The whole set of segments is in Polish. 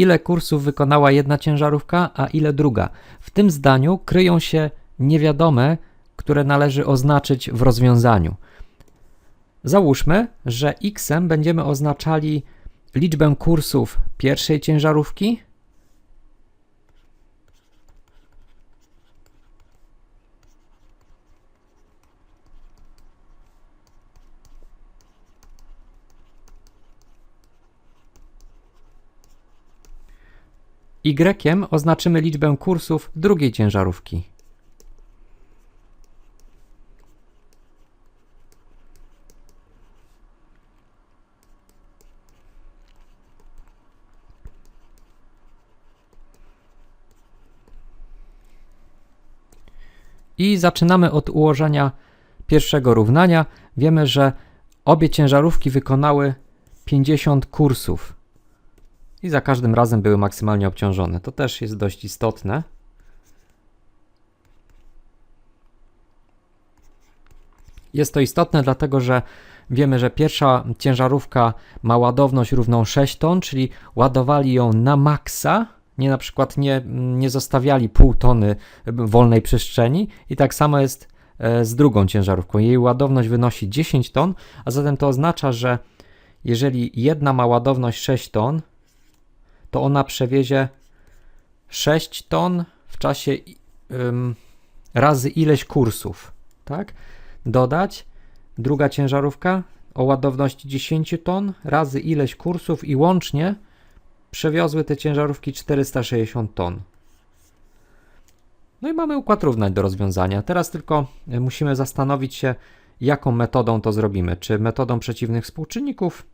ile kursów wykonała jedna ciężarówka, a ile druga. W tym zdaniu kryją się niewiadome, które należy oznaczyć w rozwiązaniu. Załóżmy, że x będziemy oznaczali liczbę kursów pierwszej ciężarówki, Y oznaczymy liczbę kursów drugiej ciężarówki. I zaczynamy od ułożenia pierwszego równania. Wiemy, że obie ciężarówki wykonały 50 kursów i za każdym razem były maksymalnie obciążone. To też jest dość istotne. Jest to istotne dlatego, że wiemy, że pierwsza ciężarówka ma ładowność równą 6 ton, czyli ładowali ją na maksa, nie na przykład nie, nie zostawiali pół tony wolnej przestrzeni i tak samo jest e, z drugą ciężarówką. Jej ładowność wynosi 10 ton, a zatem to oznacza, że jeżeli jedna ma ładowność 6 ton, to ona przewiezie 6 ton w czasie ym, razy ileś kursów, tak? Dodać druga ciężarówka o ładowności 10 ton razy ileś kursów i łącznie przewiozły te ciężarówki 460 ton. No i mamy układ równań do rozwiązania. Teraz tylko y, musimy zastanowić się, jaką metodą to zrobimy. Czy metodą przeciwnych współczynników,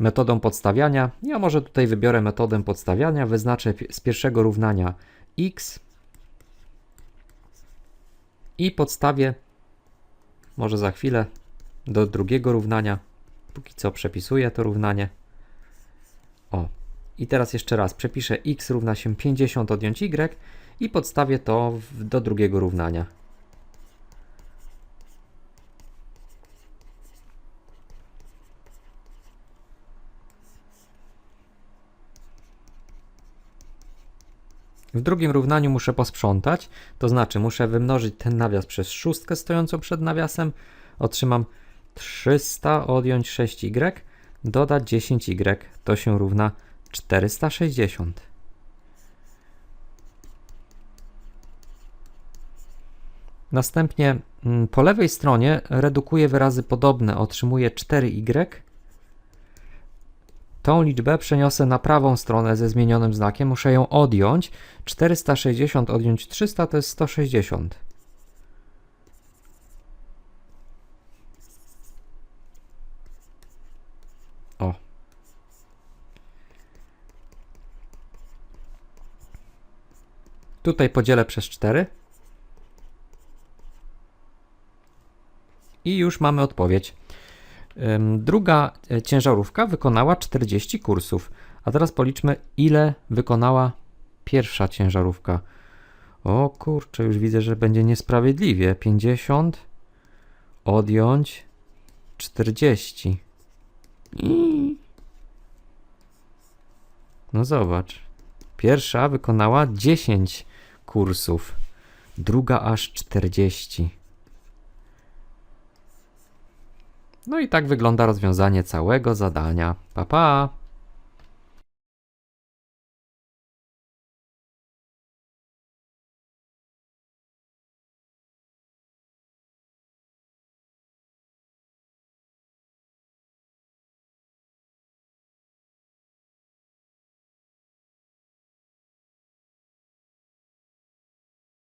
metodą podstawiania. Ja może tutaj wybiorę metodę podstawiania, wyznaczę z pierwszego równania x i podstawię może za chwilę do drugiego równania. Póki co przepisuję to równanie. O, i teraz jeszcze raz przepiszę x równa się 50 odjąć y i podstawię to do drugiego równania. W drugim równaniu muszę posprzątać, to znaczy muszę wymnożyć ten nawias przez szóstkę stojącą przed nawiasem. Otrzymam 300 odjąć 6y, dodać 10y, to się równa 460. Następnie mm, po lewej stronie redukuję wyrazy podobne, otrzymuję 4y. Tą liczbę przeniosę na prawą stronę ze zmienionym znakiem, muszę ją odjąć. 460 odjąć 300 to jest 160. O. Tutaj podzielę przez 4. I już mamy odpowiedź. Druga e, ciężarówka wykonała 40 kursów. A teraz policzmy, ile wykonała pierwsza ciężarówka. O kurczę, już widzę, że będzie niesprawiedliwie. 50 odjąć 40. I... No zobacz. Pierwsza wykonała 10 kursów, druga aż 40. No i tak wygląda rozwiązanie całego zadania. Pa pa!